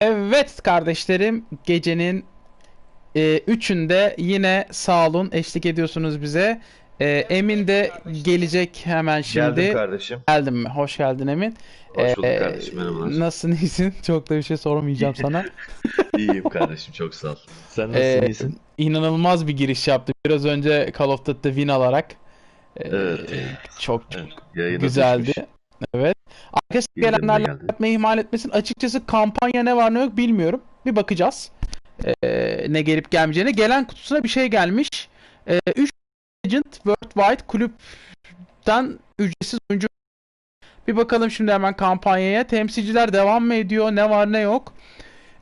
Evet kardeşlerim gecenin e, üçünde yine sağ olun eşlik ediyorsunuz bize. E, Emin de gelecek hemen şimdi. Geldim kardeşim. Geldim mi? Hoş geldin Emin. Hoş bulduk Ee, kardeşim merhabalar. Nasılsın iyisin? Çok da bir şey sormayacağım sana. İyiyim kardeşim çok sağ ol. Sen nasılsın Ee, iyisin? İnanılmaz bir giriş yaptım. Biraz önce Call of Duty'de win alarak. Ee, Evet. Çok Evet, yayına güzeldi. düşmüş. Evet. Arkadaşlar Gündemine gelenlerle geldi. yapmayı ihmal etmesin. Açıkçası kampanya ne var ne yok bilmiyorum. Bir bakacağız. Ee, ne gelip gelmeyeceğine. Gelen kutusuna bir şey gelmiş. 3 Legend Worldwide kulüpten ücretsiz oyuncu. Bir bakalım şimdi hemen kampanyaya. Temsilciler devam mı ediyor? Ne var ne yok?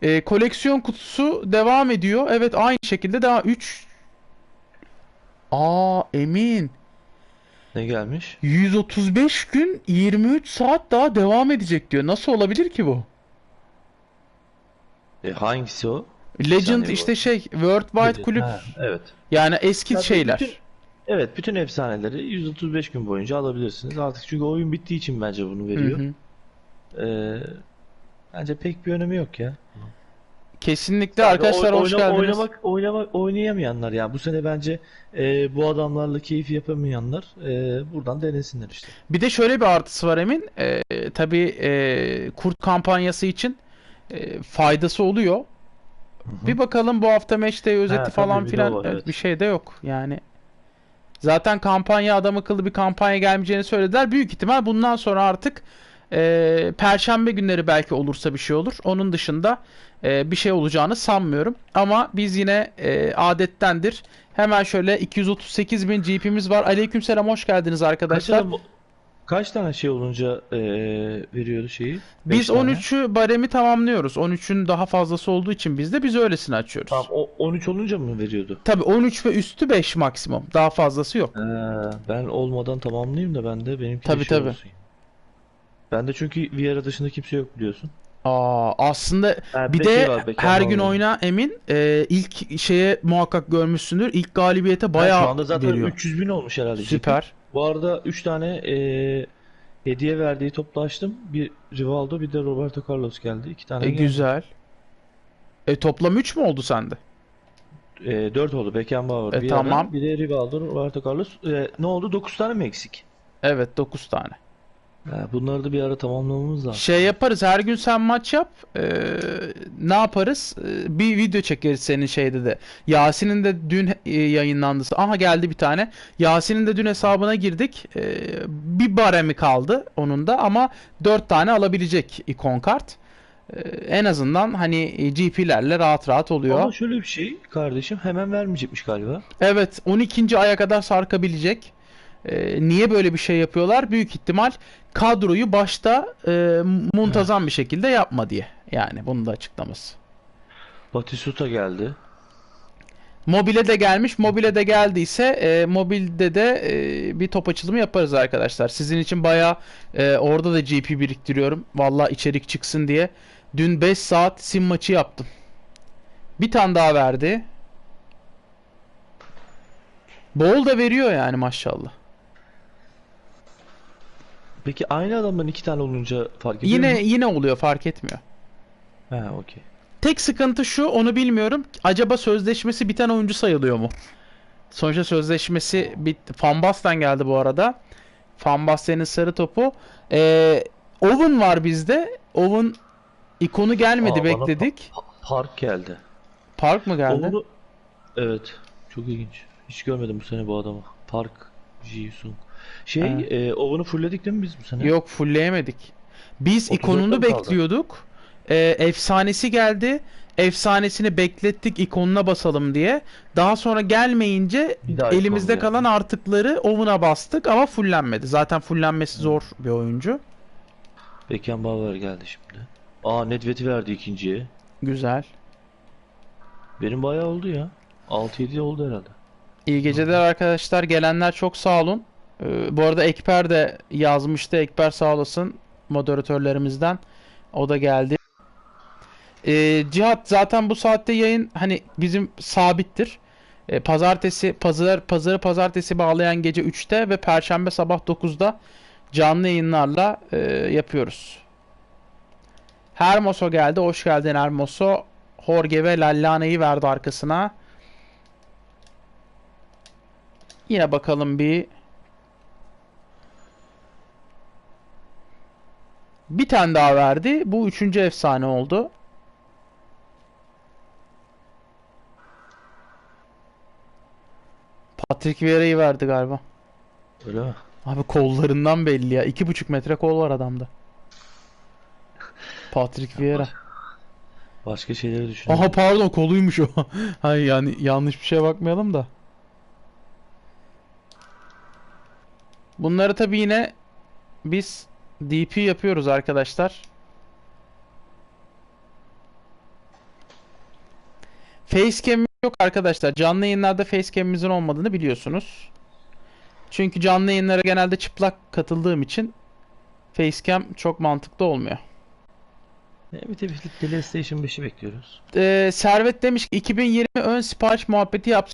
Ee, koleksiyon kutusu devam ediyor. Evet aynı şekilde daha 3 Aa emin. Ne gelmiş? 135 gün 23 saat daha devam edecek diyor. Nasıl olabilir ki bu? E, hangisi o? Legend işte bu. şey Worldwide Legend, kulüp ha, evet. yani eski Zaten şeyler. bütün- Evet, bütün efsaneleri 135 gün boyunca alabilirsiniz. Artık çünkü oyun bittiği için bence bunu Hı veriyor. hı. Ee, bence pek bir önemi yok ya. Kesinlikle Sadece arkadaşlar oy- hoş oyna- geldiniz. Oynamak, oynamak, oynayamayanlar ya. Bu sene bence e, bu adamlarla keyif yapamayanlar e, buradan denesinler işte. Bir de şöyle bir artısı var Emin. Ee, tabii e, kurt kampanyası için e, faydası oluyor. Bir bakalım bu hafta matchday özeti tabii, falan bir de filan o var, evet, evet. bir şey de yok. Yani zaten kampanya adam akıllı bir kampanya gelmeyeceğini söylediler. Büyük ihtimal bundan sonra artık e, Perşembe günleri belki olursa bir şey olur. Onun dışında e, bir şey olacağını sanmıyorum. Ama biz yine e, adettendir. Hemen şöyle 238 bin GP'miz var. Aleykümselam hoş geldiniz arkadaşlar. kaç tane şey olunca e, veriyordu şeyi? Biz Beş tane. 13'ü baremi tamamlıyoruz. 13'ün daha fazlası olduğu için biz de biz öylesini açıyoruz. Tamam, o 13 olunca mı veriyordu? Tabii 13 ve üstü 5 maksimum. Daha fazlası yok. Ee, ben olmadan tamamlayayım da ben de benimki de Tabii, şey tabii. olsun. Ben de çünkü VR dışında kimse yok biliyorsun. Aa, aslında Ha, bir de var, Becky her var gün oyna Emin. Ee, ilk şeye muhakkak görmüşsündür. İlk galibiyete Ha, bayağı şu anda zaten veriyor. 300 bin olmuş herhalde. Süper. Bu arada 3 tane e, hediye verdiği toplu açtım. Bir Rivaldo bir de Roberto Carlos geldi. 2 tane E, geldi. güzel. E, toplam 3 mü oldu sende? E, 4 oldu. Beckenbauer E, bir tamam. ara, bir de Rivaldo, Roberto Carlos. E, ne oldu? 9 tane mi eksik? Evet 9 tane. Ha, bunları da bir ara tamamlamamız lazım. Şey yaparız her gün sen maç yap. Ee, ne yaparız? Ee, bir video çekeriz senin şeyde de. Yasin'in de dün e, yayınlandı. Aha geldi bir tane. Yasin'in de dün hesabına girdik. Ee, bir baremi kaldı onun da ama 4 tane alabilecek ikon kart. Ee, en azından hani GP'lerle rahat rahat oluyor. Ama şöyle bir şey kardeşim hemen vermeyecekmiş galiba. Evet 12. aya kadar sarkabilecek. Ee, niye böyle bir şey yapıyorlar? Büyük ihtimal kadroyu başta e, muntazam bir şekilde yapma diye. Yani bunun da açıklaması. Batistuta geldi. Mobile de gelmiş. Mobile de geldiyse e, mobilde de e, bir top açılımı yaparız arkadaşlar. Sizin için bayağı e, orada da GP biriktiriyorum. Vallahi içerik çıksın diye. Dün 5 saat sim maçı yaptım. Bir tane daha verdi. Bol da veriyor yani maşallah. Peki aynı adamdan iki tane olunca fark ediyor Yine mu? yine oluyor fark etmiyor. Ha okey. Tek sıkıntı şu onu bilmiyorum. Acaba sözleşmesi biten oyuncu sayılıyor mu? Sonuçta sözleşmesi bitti. Fanbas'tan geldi bu arada. Fanbastian'ın sarı topu. Ee, Owen var bizde. Owen ikonu gelmedi Aa, bana bekledik. Pa- Park geldi. Park mı geldi? Onu... Evet. Çok ilginç. Hiç görmedim bu sene bu adamı. Park Ji-sung. Şey, Ha. e, Owen'u fullledik değil mi biz bu sene? Yok fullleyemedik. Biz 34'te ikonunu kaldı? bekliyorduk. Ee, efsanesi geldi. Efsanesini beklettik ikonuna basalım diye. Daha sonra gelmeyince daha elimizde geldi. kalan artıkları Owen'a bastık ama fullenmedi. Zaten fullenmesi zor bir oyuncu. Beckenbauer geldi şimdi. Aa Nedved'i verdi ikinciye. Güzel. Benim bayağı oldu ya. 6-7 oldu herhalde. İyi geceler arkadaşlar. Gelenler çok sağ olun. Ee, bu arada Ekber de yazmıştı. Ekber sağ olasın moderatörlerimizden. O da geldi. Ee, Cihat zaten bu saatte yayın hani bizim sabittir. Ee, pazartesi, pazar, pazarı pazartesi bağlayan gece 3'te ve perşembe sabah 9'da canlı yayınlarla e, yapıyoruz. Hermoso geldi. Hoş geldin Hermoso. Jorge ve Lallane'yi verdi arkasına. Yine bakalım bir. Bir tane daha verdi. Bu üçüncü efsane oldu. Patrick Vieira'yı verdi galiba. Öyle mi? Abi kollarından belli ya. İki buçuk metre kol var adamda. Patrick Vieira. Başka şeyleri düşünüyorum. Aha pardon koluymuş o. Hayır yani yanlış bir şeye bakmayalım da. Bunları tabii yine biz DP yapıyoruz arkadaşlar. Facecam yok arkadaşlar. Canlı yayınlarda facecam'imizin olmadığını biliyorsunuz. Çünkü canlı yayınlara genelde çıplak katıldığım için facecam çok mantıklı olmuyor. E, bir de bir PlayStation 5'i bekliyoruz. Ee, Servet demiş ki 2020 ön sipariş muhabbeti yok.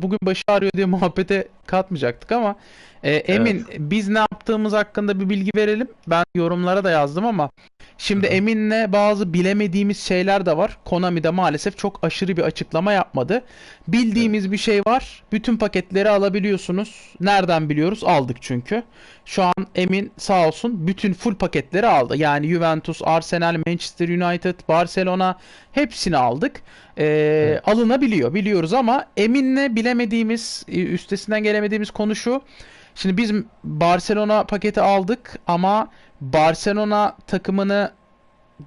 Bugün başı ağrıyor diye muhabbete katmayacaktık ama e, Emin biz ne yaptığımız hakkında bir bilgi verelim. Ben yorumlara da yazdım ama şimdi Hı hı. Emin'le bazı bilemediğimiz şeyler de var. Konami de maalesef çok aşırı bir açıklama yapmadı. Bildiğimiz bir şey var. Bütün paketleri alabiliyorsunuz. Nereden biliyoruz? Aldık çünkü. Şu an Emin sağ olsun bütün full paketleri aldı. Yani Juventus, Arsenal, Manchester United, Barcelona hepsini aldık. Ee, Evet. Alınabiliyor biliyoruz ama Emin'le bilemediğimiz, e, üstesinden gelemediğimiz konu şu. Şimdi biz Barcelona paketi aldık ama Barcelona takımını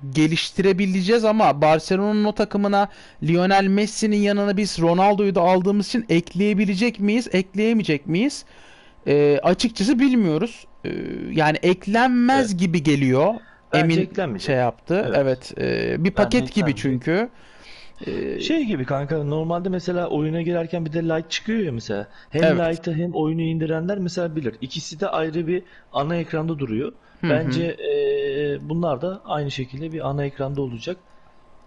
geliştirebileceğiz ama Barcelona'nın o takımına Lionel Messi'nin yanına biz Ronaldo'yu da aldığımız için ekleyebilecek miyiz, ekleyemeyecek miyiz? Ee, açıkçası bilmiyoruz. Ee, yani eklenmez gibi geliyor. Bence Emin eklenmeyecek. şey yaptı. Evet. Evet. ee, bir paket gibi çünkü. Ee, Şey gibi kanka normalde mesela oyuna girerken bir de light çıkıyor ya mesela. Hem Evet. light'ı hem oyunu indirenler mesela bilir. İkisi de ayrı bir ana ekranda duruyor. Bence eee, bunlar da aynı şekilde bir ana ekranda olacak.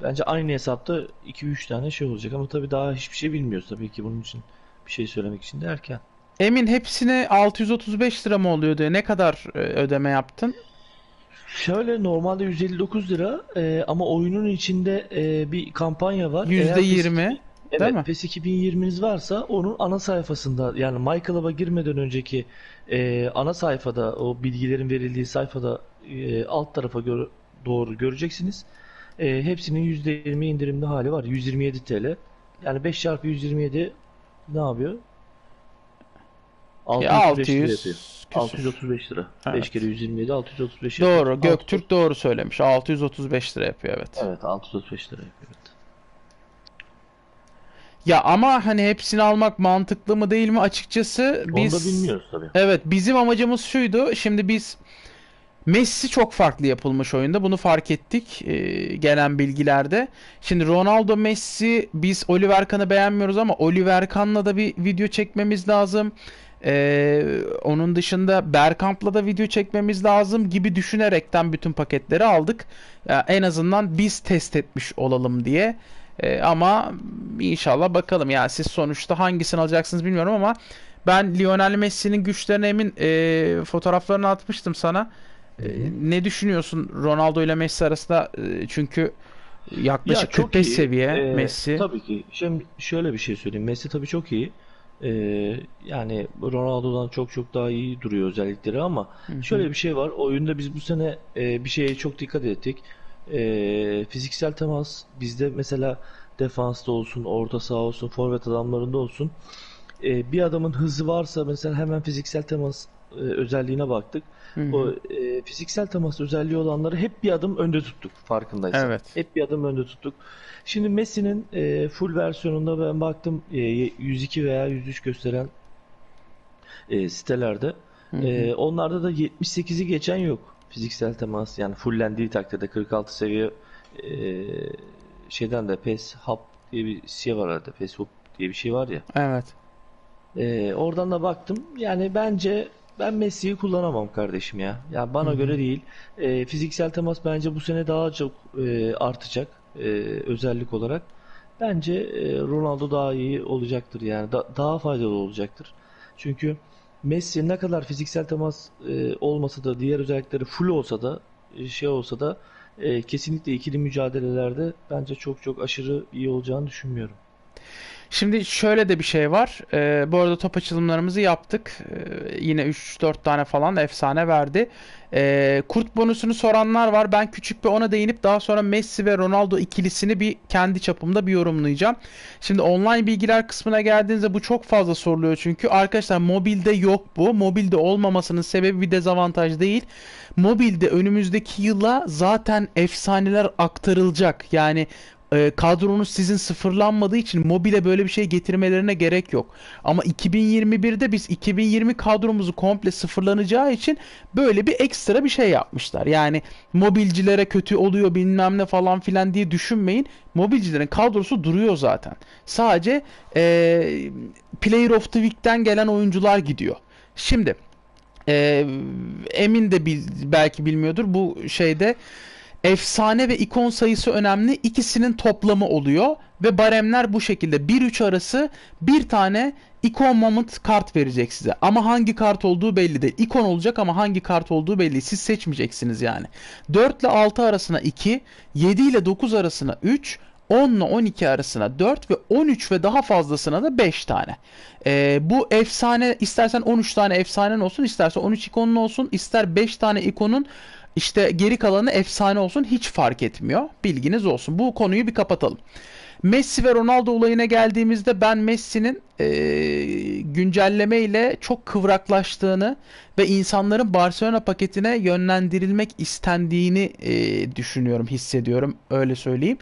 Bence aynı hesapta 2-3 tane şey olacak ama tabii daha hiçbir şey bilmiyoruz tabii ki bunun için bir şey söylemek için de erken. Emin hepsine 635 lira mı oluyor diye ne kadar e, ödeme yaptın? Şöyle normalde 159 lira eee, ama oyunun içinde eee, bir kampanya var. Eğer PES %20 Evet, Değil mi? PES 2020'niz varsa onun ana sayfasında yani My Club'a girmeden önceki e, ana sayfada o bilgilerin verildiği sayfada e, alt tarafa gör- doğru göreceksiniz. E, hepsinin %20 indirimli hali var. 127 TL. Yani 5 çarpı 127 ne yapıyor? Ya 635 lira 600 yapıyor. küsür. 635 lira. Evet. 5 kere 127 635 yapıyor. Doğru. Göktürk doğru söylemiş. 635 lira yapıyor evet. Evet 635 lira yapıyor. Evet. Ya ama hani hepsini almak mantıklı mı değil mi açıkçası Onu biz da bilmiyoruz tabii. Evet bizim amacımız şuydu. Şimdi biz Messi çok farklı yapılmış oyunda. Bunu fark ettik e, gelen bilgilerde. Şimdi Ronaldo Messi biz Oliver Kahn'ı beğenmiyoruz ama Oliver Kahn'la da bir video çekmemiz lazım. E, onun dışında Bergkamp'la da video çekmemiz lazım gibi düşünerekten bütün paketleri aldık. Ya en azından biz test etmiş olalım diye. E, ama inşallah bakalım. Yani siz sonuçta hangisini alacaksınız bilmiyorum ama ben Lionel Messi'nin güçlerine emin e, fotoğraflarını atmıştım sana. E, ne düşünüyorsun Ronaldo ile Messi arasında? E, çünkü yaklaşık Ya çok 45 iyi. seviye Ee, Messi. Tabii ki. Şimdi şöyle bir şey söyleyeyim. Messi tabii çok iyi. Ee, yani Ronaldo'dan çok çok daha iyi duruyor özellikleri ama şöyle bir şey var. Oyunda biz bu sene e, bir şeye çok dikkat ettik. Ee, fiziksel temas bizde mesela defansta olsun, orta saha olsun, forvet adamlarında olsun. Ee, bir adamın hızı varsa mesela hemen fiziksel temas e, özelliğine baktık. Hı hı. O e, fiziksel temas özelliği olanları hep bir adım önde tuttuk farkındaysan. Evet. Hep bir adım önde tuttuk. Şimdi Messi'nin e, full versiyonunda ben baktım e, 102 veya 103 gösteren e, sitelerde. Hı hı. E, onlarda da 78'i geçen yok. Fiziksel temas yani fullendiği takdirde 46 seviye e, şeyden de PES Hub diye bir şey var herhalde. PES Hub diye bir şey var ya. Evet. Ee, oradan da baktım. Yani bence ben Messi'yi kullanamam kardeşim ya. Ya bana Hı hı. göre değil. Ee, fiziksel temas bence bu sene daha çok e, artacak e, özellik olarak. Bence e, Ronaldo daha iyi olacaktır yani Da- daha faydalı olacaktır. Çünkü Messi ne kadar fiziksel temas e, olmasa da diğer özellikleri full olsa da e, şey olsa da e, kesinlikle ikili mücadelelerde bence çok çok aşırı iyi olacağını düşünmüyorum. Şimdi şöyle de bir şey var. Ee, bu arada top açılımlarımızı yaptık. Ee, yine 3-4 tane falan efsane verdi. Ee, kurt bonusunu soranlar var. Ben küçük bir ona değinip daha sonra Messi ve Ronaldo ikilisini bir kendi çapımda bir yorumlayacağım. Şimdi online bilgiler kısmına geldiğinizde bu çok fazla soruluyor çünkü. Arkadaşlar mobilde yok bu. Mobilde olmamasının sebebi bir dezavantaj değil. Mobilde önümüzdeki yıla zaten efsaneler aktarılacak. Yani e, kadronuz sizin sıfırlanmadığı için mobile böyle bir şey getirmelerine gerek yok. Ama 2021'de biz 2020 kadromuzu komple sıfırlanacağı için böyle bir ekstra bir şey yapmışlar. Yani mobilcilere kötü oluyor bilmem ne falan filan diye düşünmeyin. Mobilcilerin kadrosu duruyor zaten. Sadece e, Player of the Week'ten gelen oyuncular gidiyor. Şimdi e, Emin de bil- belki bilmiyordur bu şeyde efsane ve ikon sayısı önemli. İkisinin toplamı oluyor ve baremler bu şekilde 1-3 arası bir tane ikon moment kart verecek size. Ama hangi kart olduğu belli değil. İkon olacak ama hangi kart olduğu belli. Siz seçmeyeceksiniz yani. 4 ile 6 arasına 2, 7 ile 9 arasına 3, 10 ile 12 arasına 4 ve 13 ve daha fazlasına da 5 tane. Ee, bu efsane istersen 13 tane efsanen olsun, istersen 13 ikonun olsun, ister 5 tane ikonun işte geri kalanı efsane olsun hiç fark etmiyor. Bilginiz olsun. Bu konuyu bir kapatalım. Messi ve Ronaldo olayına geldiğimizde ben Messi'nin eee güncelleme ile çok kıvraklaştığını ve insanların Barcelona paketine yönlendirilmek istendiğini eee, düşünüyorum, hissediyorum. Öyle söyleyeyim.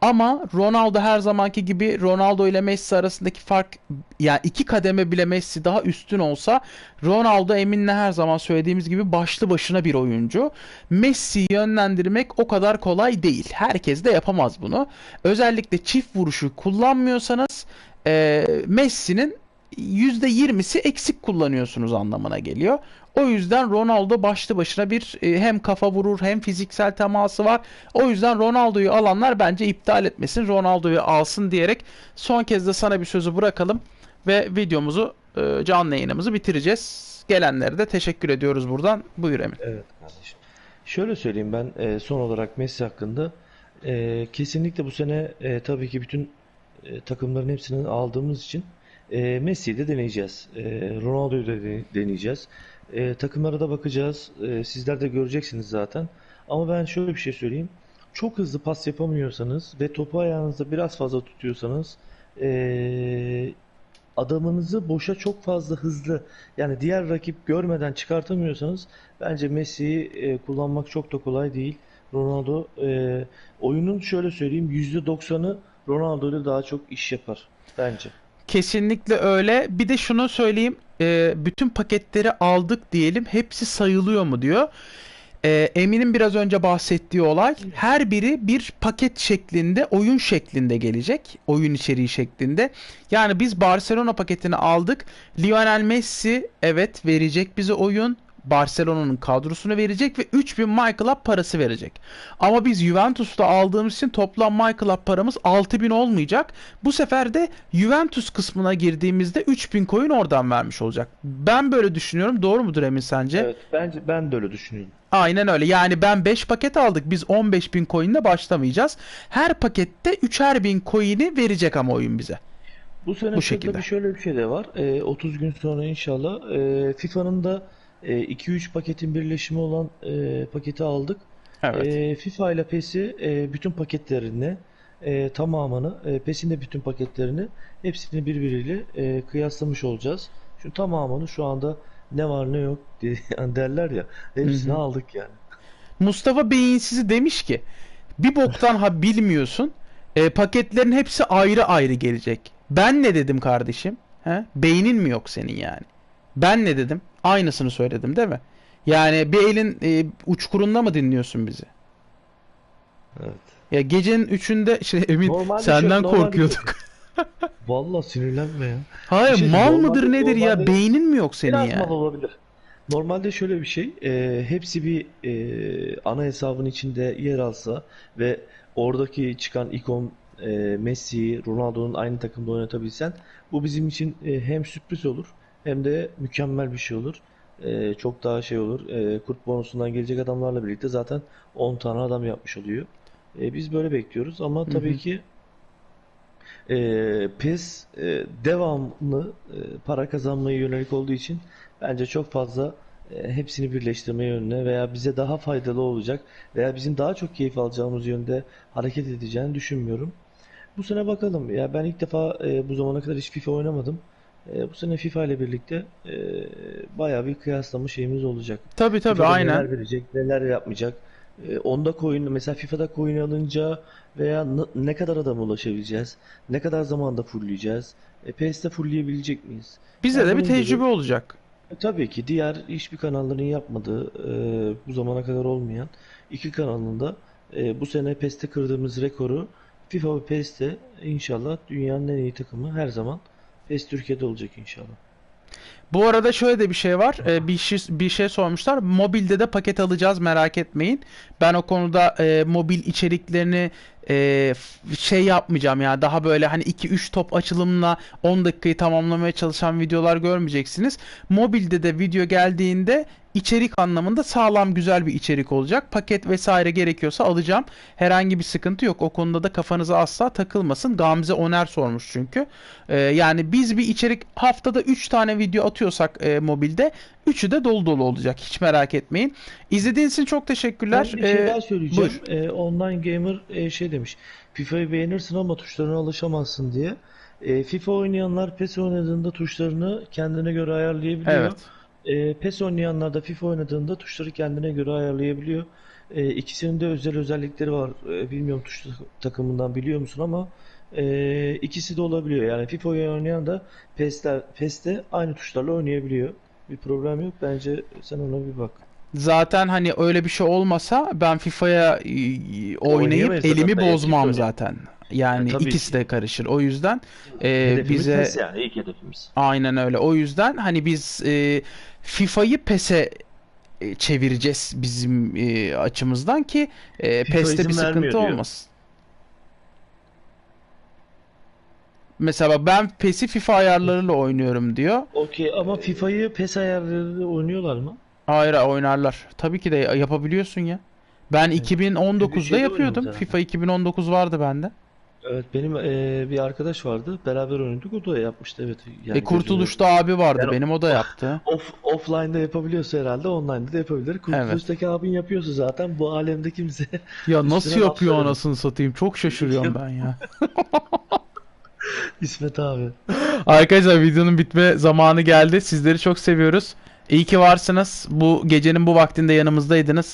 Ama Ronaldo her zamanki gibi Ronaldo ile Messi arasındaki fark yani iki kademe bile Messi daha üstün olsa Ronaldo eminle her zaman söylediğimiz gibi başlı başına bir oyuncu. Messi'yi yönlendirmek o kadar kolay değil. Herkes de yapamaz bunu. Özellikle çift vuruşu kullanmıyorsanız e, Messi'nin %20'si eksik kullanıyorsunuz anlamına geliyor. O yüzden Ronaldo başlı başına bir e, hem kafa vurur hem fiziksel teması var. O yüzden Ronaldo'yu alanlar bence iptal etmesin. Ronaldo'yu alsın diyerek son kez de sana bir sözü bırakalım ve videomuzu e, canlı yayınımızı bitireceğiz. Gelenlere de teşekkür ediyoruz buradan. Buyur Emin. Evet kardeşim. Şöyle söyleyeyim ben e, son olarak Messi hakkında kesinlikle bu sene tabii ki bütün takımların hepsini aldığımız için e, Messi'yi de deneyeceğiz. E, Ronaldo'yu da de- deneyeceğiz. E, takımlara da bakacağız. E, sizler de göreceksiniz zaten. Ama ben şöyle bir şey söyleyeyim. Çok hızlı pas yapamıyorsanız ve topu ayağınızda biraz fazla tutuyorsanız e, adamınızı boşa çok fazla hızlı yani diğer rakip görmeden çıkartamıyorsanız bence Messi'yi e, kullanmak çok da kolay değil. Ronaldo e, oyunun şöyle söyleyeyim %90'ı Ronaldo ile daha çok iş yapar bence. Kesinlikle öyle. Bir de şunu söyleyeyim. e, bütün paketleri aldık diyelim. Hepsi sayılıyor mu diyor. E, Emin'in biraz önce bahsettiği olay. Her biri bir paket şeklinde, oyun şeklinde gelecek. Oyun içeriği şeklinde. Yani biz Barcelona paketini aldık. Lionel Messi evet verecek bize oyun. Barcelona'nın kadrosunu verecek ve 3000 My Club parası verecek. Ama biz Juventus'ta aldığımız için toplam My Club paramız 6000 olmayacak. Bu sefer de Juventus kısmına girdiğimizde 3000 coin oradan vermiş olacak. Ben böyle düşünüyorum. Doğru mudur Emin sence? Evet bence ben de öyle düşünüyorum. Aynen öyle. Yani ben 5 paket aldık. Biz 15.000 coin'le başlamayacağız. Her pakette 3'er bin coin'i verecek ama oyun bize. Bu sene Bu şekilde. tabii şöyle bir şey de var. E, 30 gün sonra inşallah e, FIFA'nın da 2-3 paketin birleşimi olan e, paketi aldık. Evet. E, FIFA ile PES'i e, bütün paketlerini e, tamamını e, PES'in de bütün paketlerini hepsini birbiriyle e, kıyaslamış olacağız. Şu tamamını şu anda ne var ne yok diye yani derler ya hepsini Hı hı. aldık yani. Mustafa Beyinsizi demiş ki bir boktan ha bilmiyorsun. E, paketlerin hepsi ayrı ayrı gelecek. Ben ne dedim kardeşim? He? Beynin mi yok senin yani? Ben ne dedim? Aynısını söyledim değil mi? Yani bir elin e, uçkurunda mı dinliyorsun bizi? Evet. Ya gecenin üçünde şey Emin Normalde senden şöyle- korkuyorduk. Vallahi sinirlenme ya. Hayır şey mal mıdır normalde- nedir ya? Beynin mi yok senin Biraz yani? mal olabilir. Normalde şöyle bir şey, e, hepsi bir e, ana hesabın içinde yer alsa ve oradaki çıkan ikon e, Messi, Ronaldo'nun aynı takımda oynatabilsen bu bizim için e, hem sürpriz olur hem de mükemmel bir şey olur. e, çok daha şey olur. E, kurt bonusundan gelecek adamlarla birlikte zaten 10 tane adam yapmış oluyor. E, biz böyle bekliyoruz ama Hı tabii hı. ki e, PES e, devamlı e, para kazanmaya yönelik olduğu için bence çok fazla e, hepsini birleştirme yönüne veya bize daha faydalı olacak veya bizim daha çok keyif alacağımız yönde hareket edeceğini düşünmüyorum. Bu sene bakalım. Ya ben ilk defa e, bu zamana kadar hiç FIFA oynamadım. E, bu sene FIFA ile birlikte e, bayağı bir kıyaslama şeyimiz olacak. Tabii tabii FIFA'da aynen. neler verecek, neler yapmayacak. E, onda coin, mesela FIFA'da coin alınca veya ne kadar adama ulaşabileceğiz, ne kadar zamanda fullleyeceğiz, e, PES'te fullleyebilecek miyiz? Bize Yani de bir bunun gibi- tecrübe olacak. E, tabii ki diğer hiçbir kanalların yapmadığı, e, bu zamana kadar olmayan iki kanalında e, bu sene PES'te kırdığımız rekoru FIFA ve PES'te inşallah dünyanın en iyi takımı her zaman PES Türkiye'de olacak inşallah. Bu arada şöyle de bir şey var. Ee, bir şey bir şey sormuşlar. Mobilde de paket alacağız merak etmeyin. Ben o konuda e, mobil içeriklerini e, şey yapmayacağım ya. Daha böyle hani 2-3 top açılımla 10 dakikayı tamamlamaya çalışan videolar görmeyeceksiniz. Mobilde de video geldiğinde içerik anlamında sağlam güzel bir içerik olacak. Paket vesaire gerekiyorsa alacağım. Herhangi bir sıkıntı yok. O konuda da kafanıza asla takılmasın. Gamze Oner sormuş çünkü. Ee, yani biz bir içerik haftada 3 tane video atıyorsak e, mobilde 3'ü de dolu dolu olacak. Hiç merak etmeyin. İzlediğiniz için çok teşekkürler. Ben bir şey Ee, daha söyleyeceğim. E, online gamer e, şey demiş. FIFA'yı beğenirsin ama tuşlarına alışamazsın diye. E, FIFA oynayanlar PES oynadığında tuşlarını kendine göre ayarlayabiliyor. evet. E, PES oynayanlar da FIFA oynadığında tuşları kendine göre ayarlayabiliyor. E, ikisinin de özel özellikleri var. E, bilmiyorum tuş takımından biliyor musun ama e, ikisi de olabiliyor. Yani FIFA oynayan da PES'ler, PES'te aynı tuşlarla oynayabiliyor. Bir problem yok. Bence sen ona bir bak. Zaten hani öyle bir şey olmasa ben FIFA'ya e, oynayıp elimi bozmam zaten. Yani E, tabii ikisi ki. de karışır. O yüzden e, Hedefimiz bize yani ilk hedefimiz. aynen öyle. O yüzden hani biz e, FIFA'yı PES'e e, çevireceğiz bizim e, açımızdan ki e, PES'te bir sıkıntı olmasın. Mesela ben PES'i FIFA ayarlarıyla oynuyorum diyor. Okey ama FIFA'yı PES ayarlarıyla oynuyorlar mı? Hayır oynarlar. Tabii ki de yapabiliyorsun ya. Ben Evet. 2019'da şeyde yapıyordum. FIFA 2019 vardı bende. Evet benim eee, bir arkadaş vardı. Beraber oynadık. O da yapmıştı evet. Yani E Kurtuluş'ta abi vardı. Yani- Benim o da yaptı. Off, offline'da yapabiliyorsa herhalde online'da da yapabilir. Kurtuluş'taki abin yapıyorsa zaten bu alemde kimse Ya nasıl Üstüne laf yapıyor anasını satayım? Çok şaşırıyorum ben ya. İsmet abi. Arkadaşlar videonun bitme zamanı geldi. Sizleri çok seviyoruz. İyi ki varsınız. Bu gecenin bu vaktinde yanımızdaydınız.